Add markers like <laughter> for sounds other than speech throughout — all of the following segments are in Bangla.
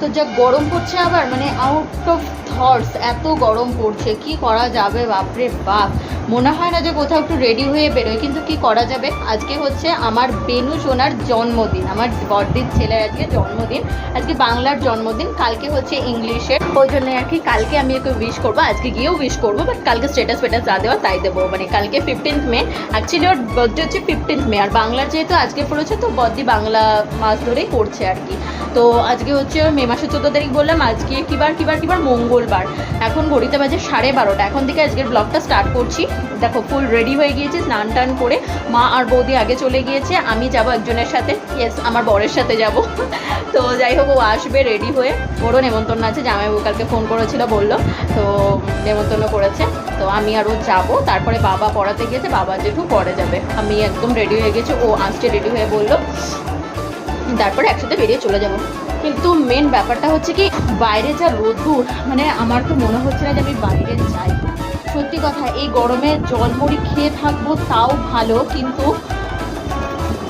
তো যা গরম পড়ছে আবার মানে আউট অফ থটস এত গরম পড়ছে। কি করা যাবে? বাপরে বাপ। মনে হয় না যে কোথাও একটু রেডি হয়ে বেরোয়, কিন্তু কি করা যাবে? আজকে হচ্ছে আমার বেনু সোনার জন্মদিন, আমার বড়দিন ছেলের আজকে জন্মদিন, আজকে বাংলার জন্মদিন, কালকে হচ্ছে ইংলিশের। ওই জন্য আর কি কালকে আমি ওকে উইশ করব, আজকে গিয়েও উইশ করব বাট কালকে স্টেটাস ফেটাস যা দেওয়া তাই দেবো। মানে কালকে ফিফটিন্থ মে অ্যাকচুয়ালি ওর বার্থডে হচ্ছে ফিফটিন্থ মে আর বাংলার যেহেতু আজকে পড়েছে, তো বদ্দি বাংলা মাস ধরেই পড়ছে আর কি। তো আজকে হচ্ছে মে মাসের চোদ্দ তারিখ বললাম, আজকে কিবার কিবার কিবার মঙ্গলবার। এখন ঘড়িতে বাজে সাড়ে বারোটা। এখন থেকে আজকের ব্লগটা স্টার্ট করছি। দেখো ফুল রেডি হয়ে গিয়েছে, স্নান টান করে মা আর বৌদি আগে চলে গিয়েছে, আমি যাব একজনের সাথে। ইয়েস আমার বরের সাথে যাব। <laughs> তো যাই হোক, ও আসবে রেডি হয়ে। ওরও নেমন্তন্ন আছে, জামাইবাবু কালকে ফোন করেছিল, বলল। তো নেমন্তন্ন করেছে। তো আমি আর ও যাব। তারপরে বাবা পড়াতে গিয়েছে, বাবা জেঠু পরে যাবে। আমি একদম রেডি হয়ে গেছি। ও আসছে রেডি হয়ে বলল, তারপরে একসাথে বেরিয়ে চলে যাব। কিন্তু মেন ব্যাপারটা হচ্ছে কি, বাইরে যা রোদ্দুর মানে আমার তো মনে হচ্ছে না যে আমি বাইরে যাই। সত্যি কথা, এই গরমে জল মুড়ি খেয়ে থাকব তাও ভালো, কিন্তু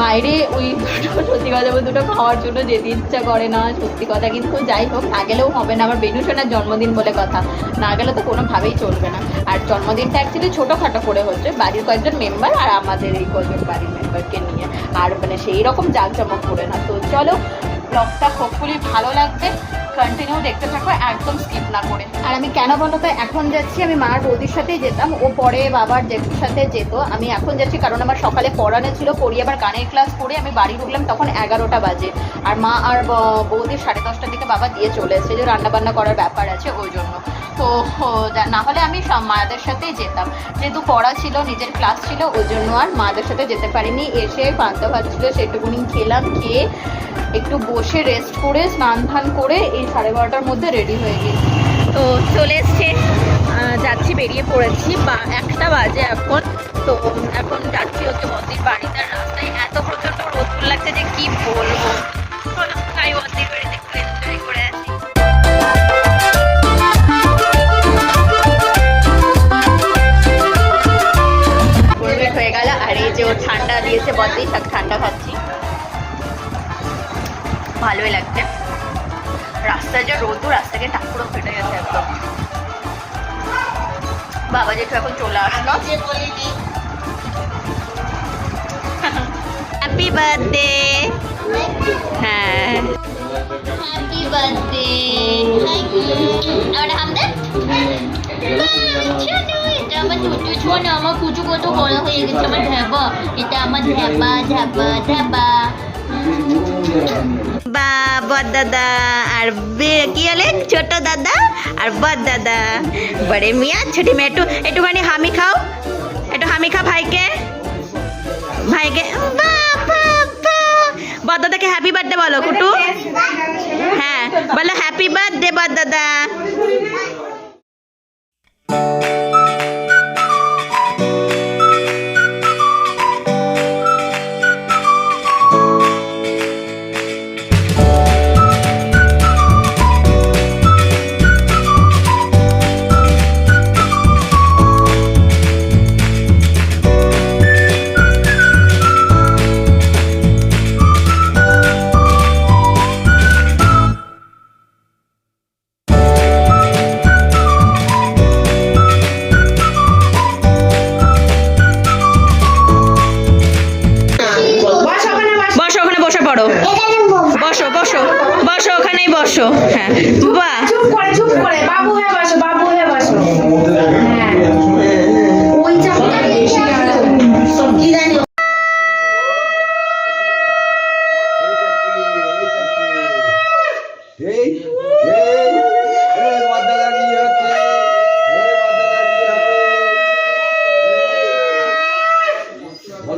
বাইরে ওই দুটো, সত্যি কথা দুটো খাওয়ার জন্য যেতে ইচ্ছা করে না, সত্যি কথা। কিন্তু যাই হোক, না গেলেও হবে না। আমার বেনু সোনার জন্মদিন বলে কথা। না গেলে তো কোনোভাবেই চলবে না। আর জন্মদিনটা অ্যাকচুয়ালি ছোটোখাটো করে হচ্ছে, বাড়ির কয়েকজন মেম্বার আর আমাদের এই কয়েকজন বাড়ির মেম্বারকে নিয়ে। আর মানে সেই রকম জাঁকজমক করে না। তো চলো ব্লগটা হোপফুলি ভালো লাগবে। কন্টিনিউ দেখতে থাকো, একদম স্কিপ না করে। আর আমি কেন বলো তো, এখন যাচ্ছি, আমি মার বৌদির সাথেই যেতাম, ও পরে বাবার জেঠুর সাথে যেত, আমি এখন যাচ্ছি কারণ আমার সকালে পড়ানো ছিল, পড়ি আবার গানের ক্লাস করে আমি বাড়ি ঢুকলাম তখন এগারোটা বাজে। আর মা আর ব- বৌদির সাড়ে দশটার দিকে বাবা দিয়ে চলে এসেছে, যে রান্না বান্না করার ব্যাপার আছে ওই জন্য। তো না হলে আমি মায়েদের সাথেই যেতাম। যেহেতু পড়া ছিল, নিজের ক্লাস ছিল, ওই জন্য আর মায়েদের সাথে যেতে পারিনি। এসে পান্তা ভাত ছিল সেটুকুনি খেলাম, খেয়ে একটু বসে রেস্ট করে স্নান ধান করে এই সাড়ে বারোটার মধ্যে রেডি হয়ে গেছি। তো চলে এসছে যাচ্ছি বেরিয়ে পড়েছি। বা একটা বাজে এখন। তো এখন যাচ্ছি হচ্ছে বদ্দির বাড়িতে। রাস্তায় এত প্রচণ্ড রোদ্দুর লাগছে যে কি বলব। তাই বদ্দির বাড়িতে একটু এনজয় করে আসি। হয়ে গেল। আর এই যে ও ঠান্ডা দিয়েছে সব ঠান্ডা খাচ্ছি। ভালোই লাগছে। রাস্তায় যে রোদ রাস্তাকে টাকুরো ফেটে গেছে একদম। বাবা জেঠু এখন চলে আসলো। হ্যাপি বার্থডে হ্যাঁ। হ্যাপি বার্থডে আর আমাদের এটা আমার ছোট ছোট আমার কুচু কত বড় হয়ে গেছে আমার ঢাবা এটা আমার ঢাবা ঢাবা ঢাবা বা বদ দাদা আর কি হলে ছোট দাদা আর বদ দাদা। বড়ে মিয়া, ছোটি মেয়ে, একটু একটুখানি হামি খাও। একটু হামি খা ভাইকে। ভাইকে। বদ দাদাকে হ্যাপি বার্থডে বলো, কুটু। হ্যাঁ বলো হ্যাপি বার্থডে বদ দাদা।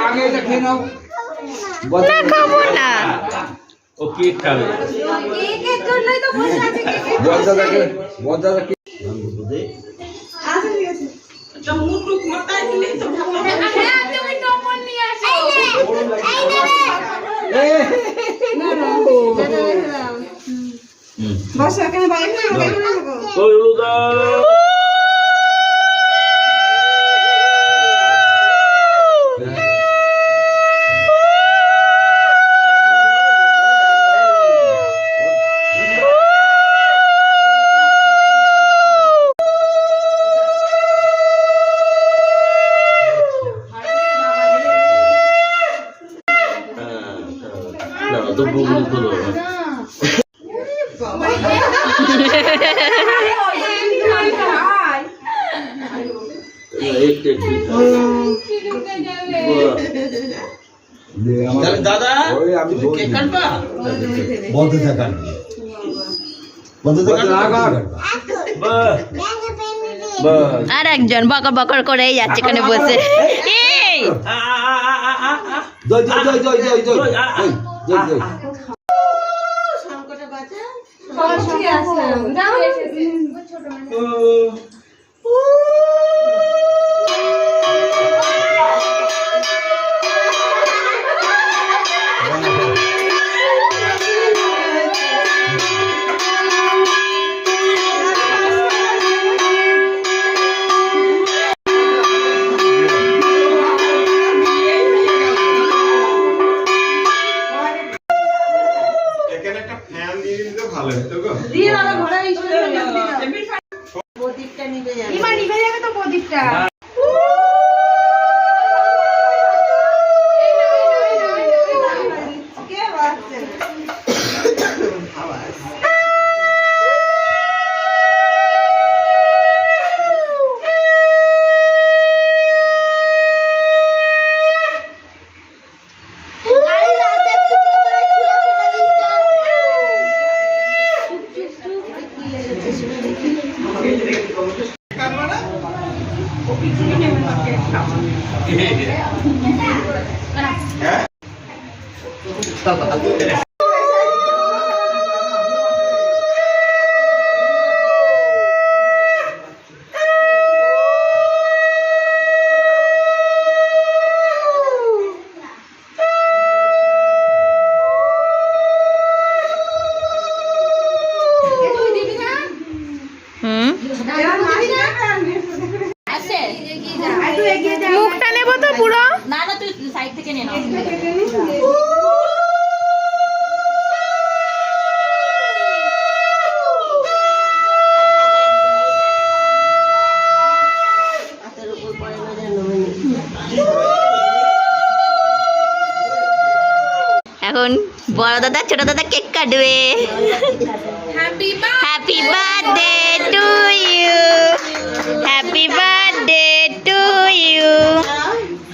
আগে এটা খেয়ে নাও না খাব না। ও কেক খাবে কেকের জন্যই তো বসে আছে আসো ওই করো আর একজন বকর বকর করেই যাচ্ছে এখানে বসে। জয় জয় জয় জয় জয়। জয়, আ, আ। তুমি দিবি না হুম? আছে মুখটা নেব তো পুরো? না না তুই সাইড থেকে নে এখন বড় দাদা ছোট দাদা কেক কাটবে। Happy birthday to you happy birthday to you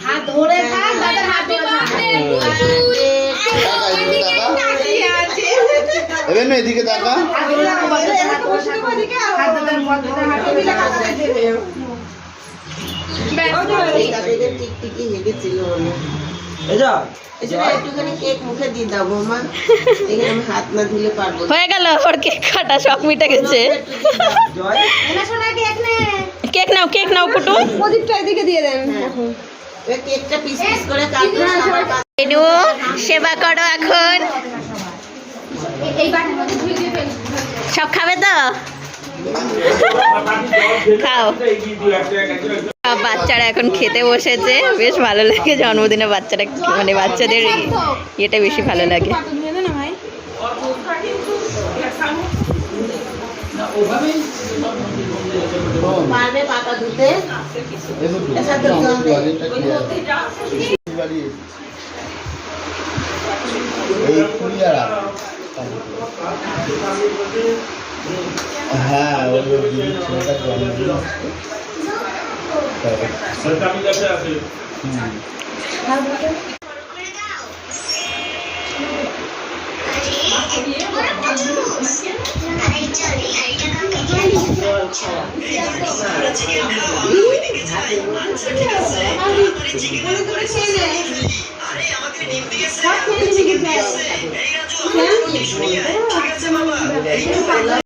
হাত ধরে থাক দাদা হ্যাপি বার্থডে টু ইউ এবার না এদিকে একটুখানি কেক মুখে দিয়ে দাও বৌমা। এখানে আমি হাত না ধুলে পারব না। হয়ে গেল ওর কেক কাটা শখ মিটে গেছে। কেক নাও কেক নাও কুটু বেনু সেবা করো এখন। সব খাবে তো? <laughs> খাও। বাচ্চারা এখন খেতে বসেছে। বেশ ভালো লাগে জন্মদিনে বাচ্চারা মানে বাচ্চাদের ইয়েটা বেশি ভালো লাগে। হ্যাঁ રાખતા હોય સરકારની દર્જા આપે ঠিক আছে মামা